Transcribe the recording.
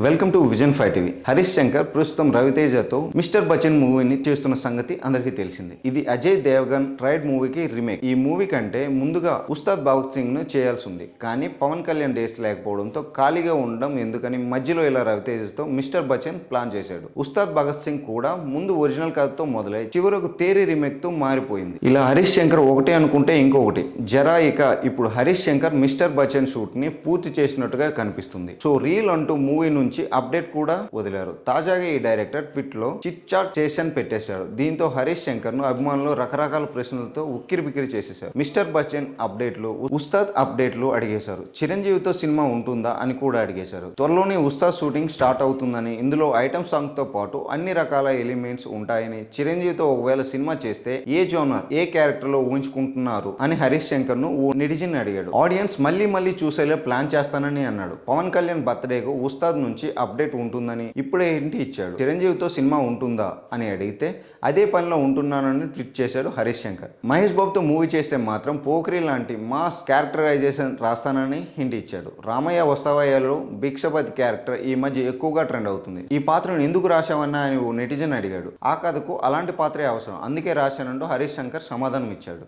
Welcome to vision five TV. Harish Shankar ప్రస్తుతం రవితేజతో mister Bachchan మూవీని చేస్తున్న సంగతి అందరికీ తెలిసింది. ఇది అజయ్ దేవగన్ రైడ్ మూవీకి రీమేక్. ఈ మూవీ కంటే ముందుగా ఉస్తాద్ భగత్ సింగ్ను చేయాల్సి ఉంది. కానీ పవన్ కళ్యాణ్ డేస్ లేకపోవడంతో ఖాళీగా ఉండడం ఎందుకని మధ్యలో ఇలా రవితేజతో మిస్టర్ బచ్చన్ ప్లాన్ చేశాడు. ఉస్తాద్ భగత్ సింగ్ కూడా ముందు ఒరిజినల్ కథతో మొదలై చివరకు తేరీ రీమేక్తో మారిపోయింది. ఇలా హరీష్ శంకర్ ఒకటే అనుకుంటే ఇంకొకటి. జరా ఇక ఇప్పుడు హరీష్ శంకర్ మిస్టర్ బచ్చన్ షూట్ని పూర్తి చేసినట్టుగా కనిపిస్తుంది. సో రీల్ అంటూ మూవీ నుంచి అప్డేట్ కూడా వదిలారు. తాజాగా ఈ డైరెక్టర్ ట్విట్లో చిట్ చాట్ చేషన్ పెట్టేశాడు. దీంతో హరీష్ శంకర్ను అభిమానులు రకరకాల ప్రశ్నలతో ఉక్కిరి బిక్కిరి చేసేశారు. మిస్టర్ బచ్చన్ అప్డేట్లు ఉస్తాద్ అప్డేట్లు అడిగేశారు. చిరంజీవితో సినిమా ఉంటుందా అని కూడా అడిగేశారు. త్వరలోనే ఉస్తాద్ షూటింగ్ స్టార్ట్ అవుతుందని ఇందులో ఐటమ్ సాంగ్తో పాటు అన్ని రకాల ఎలిమెంట్స్ ఉంటాయని చిరంజీవితో ఒకవేళ సినిమా చేస్తే ఏ జోనర్ ఏ క్యారెక్టర్లో ఊహించుకుంటున్నారు అని హరీష్ శంకర్ను ఓ అడిగాడు. ఆడియన్స్ మళ్ళీ మళ్ళీ చూసేలా ప్లాన్ చేస్తానని అన్నాడు. పవన్ కళ్యాణ్ బర్త్డేకు ఉస్తాద్ నుంచి నుంచి అప్డేట్ ఉంటుందని ఇప్పుడే ఇంటి ఇచ్చాడు. చిరంజీవితో సినిమా ఉంటుందా అని అడిగితే అదే పనిలో ఉంటున్నానని ట్వీట్ చేశాడు హరీష్ శంకర్. మహేష్ బాబుతో మూవీ చేస్తే మాత్రం పోఖ్రీ లాంటి మాస్ క్యారెక్టరైజేషన్ రాస్తానని హింట్ ఇచ్చాడు. రామయ్య వస్తావయ్యలో భిక్షపతి క్యారెక్టర్ ఈ మధ్య ఎక్కువగా ట్రెండ్ అవుతుంది. ఈ పాత్రను ఎందుకు రాశావన్నా అని ఓ నెటిజన్ అడిగాడు. ఆ కథకు అలాంటి పాత్రే అవసరం. అందుకే రాశానంటూ హరీష్ శంకర్ సమాధానం ఇచ్చాడు.